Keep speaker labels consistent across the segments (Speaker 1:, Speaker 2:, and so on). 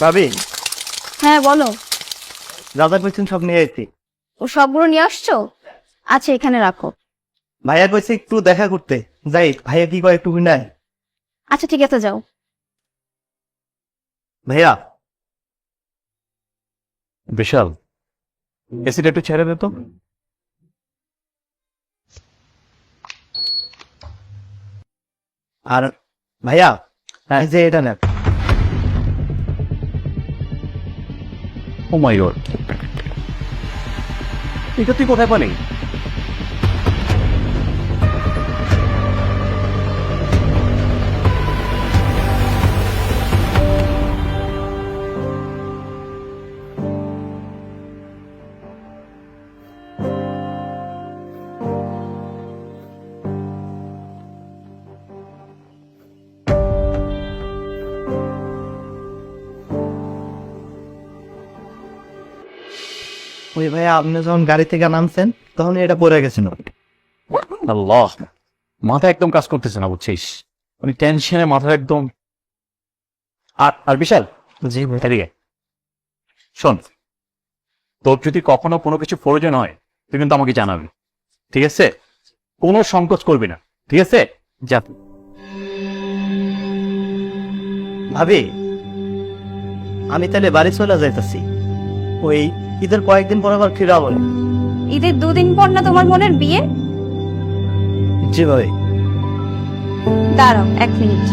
Speaker 1: ভাবি
Speaker 2: হ্যাঁ বলো।
Speaker 1: দাদা কইছেন সব নিয়ে আইছি।
Speaker 2: ও সবগুলো নিয়ে আসছো? আচ্ছা এখানে রাখো।
Speaker 1: ভাইয়া কইছে একটু দেখা করতে। যাই ভাইয়া কি কয় একটু নাই।
Speaker 2: আচ্ছা ঠিক আছে যাও।
Speaker 1: ভাইয়া।
Speaker 3: বিশাল এসিটা একটু ছেড়ে দে তো।
Speaker 1: আর ভাইয়া যে এটা নেন।
Speaker 3: Oh my god. এটা তুই কোথায় পালি?
Speaker 1: ওই ভাইয়া আপনি যখন গাড়ি থেকে নামছেন তখন এটা পড়ে গেছিল।
Speaker 3: আল্লাহ মাথা একদম কাজ করতেছে না বুঝছিস? মানে টেনশনে মাথা একদম। আর আর বিশাল?
Speaker 1: জি ভাই
Speaker 3: এদিকে। শোন তোর যদি কখনো কোনো কিছু প্রয়োজন হয় তুই কিন্তু আমাকে জানাবি। ঠিক আছে? কোনো সংকোচ করবি না। ঠিক আছে? যা।
Speaker 1: ভাবি আমি তাহলে বাড়ি চলে যাইতাছি। ওই ঈদের কয়েকদিন পর আবার ফিরা বলে
Speaker 2: ঈদের দুদিন পর না তোমার বোনের বিয়ে?
Speaker 1: জি ভাই।
Speaker 2: দাঁড়াও এক মিনিট।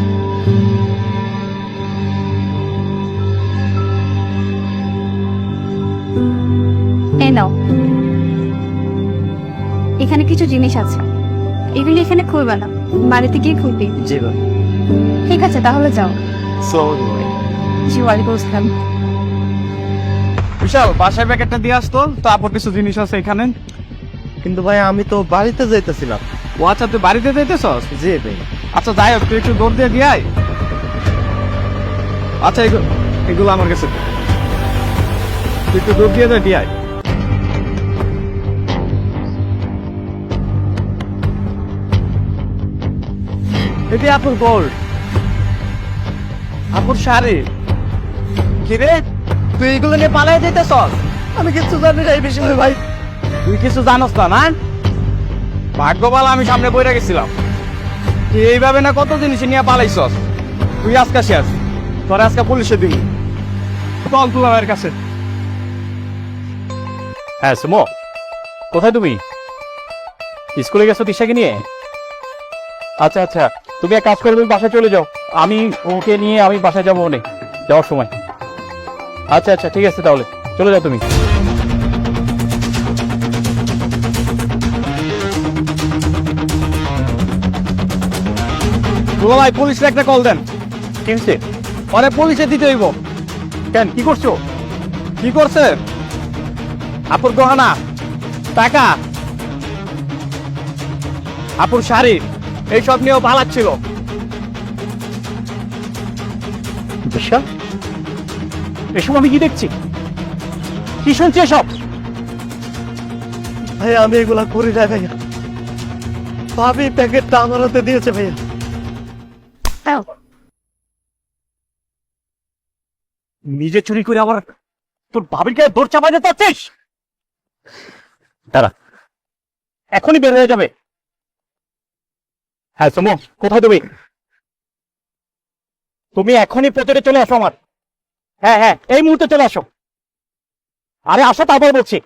Speaker 2: এই নাও। এখানে কিছু জিনিস আছে। এগুলি এখানে খুলবে না। বাড়িতে গিয়ে খুলবি।
Speaker 1: জি ভাই।
Speaker 2: ঠিক আছে তাহলে যাও।
Speaker 1: সো
Speaker 2: জি ওয়ালাইকুম আসসালাম।
Speaker 4: বিশাল বাসায় প্যাকেটটা দিয়ে আসতো তারপর কিছু জিনিস আছে এখানে।
Speaker 1: কিন্তু ভাই আমি তো বাড়িতে যাইতেছিলাম।
Speaker 4: ও আচ্ছা তুই বাড়িতে যাইতেছস?
Speaker 1: জি ভাই।
Speaker 4: আচ্ছা যাই হোক তুই একটু দৌড় দিয়ে দিয়ে আয়। আচ্ছা এগুলো এগুলো আমার কাছে। তুই একটু দৌড় দিয়ে দিয়ে আয়। এটি আপুর গোল্ড। আপুর শাড়ি। কিরে তুই এগুলো নিয়ে পালাই যেতেছস?
Speaker 1: আমি কিছু জানি না এই বিষয়ে ভাই।
Speaker 4: তুই কিছু জানোস না না? ভাগ্যবাল আমি সামনে বইরা গেছিলাম। তুই এইভাবে না কত জিনিস নিয়ে পালাইছস? তুই আজকে শেষ তোর আজকে পুলিশে দিবি চল তুই আমার কাছে।
Speaker 3: হ্যাঁ সুমো। কোথায় তুমি? স্কুলে গেছো তিশাকে নিয়ে? আচ্ছা আচ্ছা। তুমি এক কাজ করে তুমি বাসায় চলে যাও। আমি ওকে নিয়ে আমি বাসায় যাব অনেক। যাওয়ার সময়। আচ্ছা আচ্ছা ঠিক আছে তাহলে। চলে যাও তুমি।
Speaker 4: দুলা ভাই পুলিশের একটা কল দেন।
Speaker 3: কি হয়েছে
Speaker 4: অনেক পুলিশে দিতে হইব।
Speaker 3: কেন? কি করছ?
Speaker 4: কি করছে? আপুর গহনা টাকা আপুর শাড়ি এইসব নিয়েও পালাচ্ছিল।
Speaker 3: বিশ্বাস এসব আমি কি দেখছি? কি শুনছি এসব?
Speaker 1: ভাই আমি এগুলা করি না ভাইয়া। ভাবি প্যাকেটটা আমার হাতে দিয়েছে ভাইয়া।
Speaker 2: দাও
Speaker 3: নিজে চুরি করে আবার তোর ভাবির গায়ে দৌড় চাপাই দিতে চাচ্ছিস দাঁড়া। এখনই বের হয়ে যাবে। হ্যাঁ সমু কোথায় তুমি? তুমি এখনই ভেতরে চলে আসো আমার। হ্যাঁ হ্যাঁ এই মুহূর্তে চলে আসো। আরে আসো তারপর বলছি।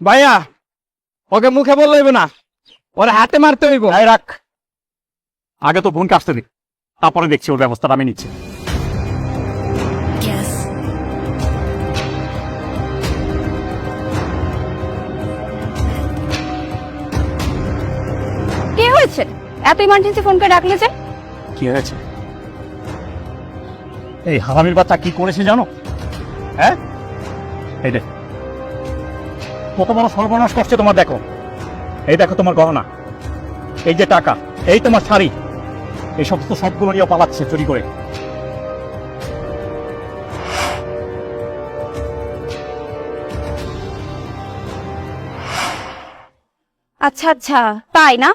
Speaker 4: ভাইয়া ওকে মুখে বললে হইব না। ওর হাতে মারতে হইব।
Speaker 3: গায়ে রাখ। আগে তো বোনকে আসতে দি তারপরে দেখছি ওর ব্যবস্থাটা আমি নিচ্ছি।
Speaker 2: কে হয়েছে? এত ইমার্জেন্সি ফোন করে ডাকলে যে?
Speaker 3: কি হয়েছে? এই হারামির বাচ্চা কি করেছে জানো? হ্যাঁ? এই দেখ কত বড় সর্বনাশ করছে তোমার দেখো। এই দেখো তোমার গহনা। এই যে টাকা, এই তোমার শাড়ি। এই সমস্ত সবগুলো নিয়ে পালাচ্ছে চুরি করে।
Speaker 2: আচ্ছা আচ্ছা তাই না?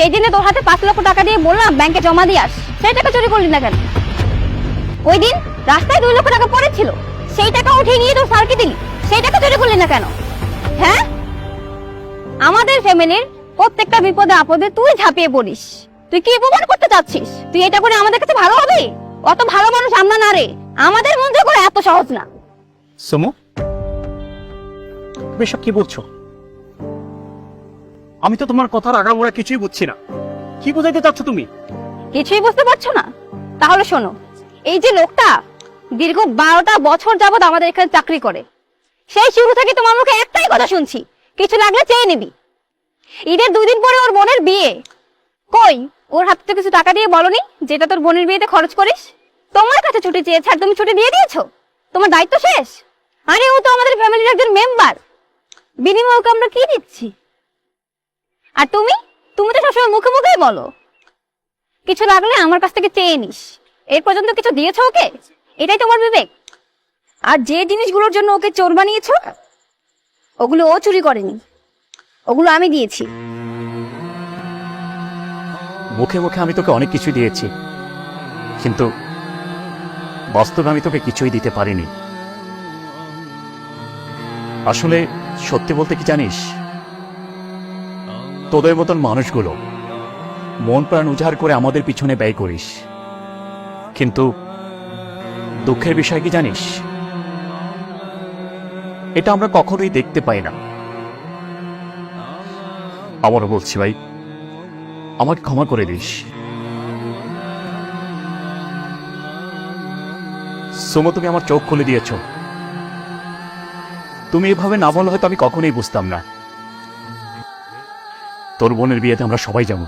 Speaker 2: সেই দিনে তোর হাতে পাঁচ লক্ষ টাকা দিয়ে বললাম ব্যাংকে জমা দিয়ে আস। সেই টাকা চুরি করলি না কেন? ওই দিন রাস্তায় দুই লক্ষ টাকা পড়েছিল। সেই টাকা উঠিয়ে নিয়ে তোর স্যারকে দিলি। সেই টাকা চুরি করলি না কেন? হ্যাঁ? আমাদের ফ্যামিলির প্রত্যেকটা বিপদে আপদে তুই ঝাঁপিয়ে পড়িস। তুই কি প্রমাণ করতে চাচ্ছিস? তুই এটা করে আমাদের কাছে ভালো হবে? অত ভালো মানুষ আমরা না রে। আমাদের মধ্যে করে এত সহজ না।
Speaker 3: সমু তুমি সব কি বলছো? আমি তো তোমার কথার আগামোড়া কিছুই বুঝছি না। কি বোঝাইতে চাচ্ছ তুমি?
Speaker 2: কিছুই বুঝতে পারছ না? তাহলে শোনো, এই যে লোকটা দীর্ঘ বারোটা বছর যাবৎ আমাদের এখানে চাকরি করে, সেই শুরু থেকে তোমার মুখে একটাই কথা শুনছি, কিছু লাগলে চেয়ে নিবি। ঈদের দুই দিন পরে ওর বোনের বিয়ে। কই, ওর হাতে তো কিছু টাকা দিয়ে বলনি, যেটা তোর বোনের বিয়েতে খরচ করিস? তোমার কাছে ছুটি চেয়েছে আর তুমি ছুটি দিয়ে দিয়েছ? তোমার দায়িত্ব শেষ? আরে ও তো আমাদের ফ্যামিলির একজন মেম্বার বিনিময়ে ওকে আমরা কি দিচ্ছি? আর তুমি? তুমি তো সবসময় মুখে মুখেই বলো। কিছু লাগলে আমার কাছ থেকে চেয়ে নিস। এর পর্যন্ত কিছু দিয়েছ ওকে? এটাই তোমার বিবেক। আর যে জিনিসগুলোর জন্য ওকে চোর বানিয়েছো, ওগুলো ও চুরি করেনি। ওগুলো আমি দিয়েছি।
Speaker 3: মুখে মুখে আমি তোকে অনেক কিছু দিয়েছি। কিন্তু বাস্তবে আমি তোকে কিছুই দিতে পারিনি। আসলে সত্যি বলতে কি জানিস? তোদের মতন মানুষগুলো। মন প্রাণ উজাড় করে আমাদের পিছনে ব্যয় করিস। কিন্তু দুঃখের বিষয় কি জানিস? এটা আমরা কখনোই দেখতে পাই না। আবারও বলছি ভাই, আমাকে ক্ষমা করে দিস। সোমো, তুমি আমার চোখ খুলে দিয়েছ। তুমি এভাবে না বলা হয়তো আমি কখনোই বুঝতাম না। তোর বোনের বিয়েতে আমরা সবাই যাব।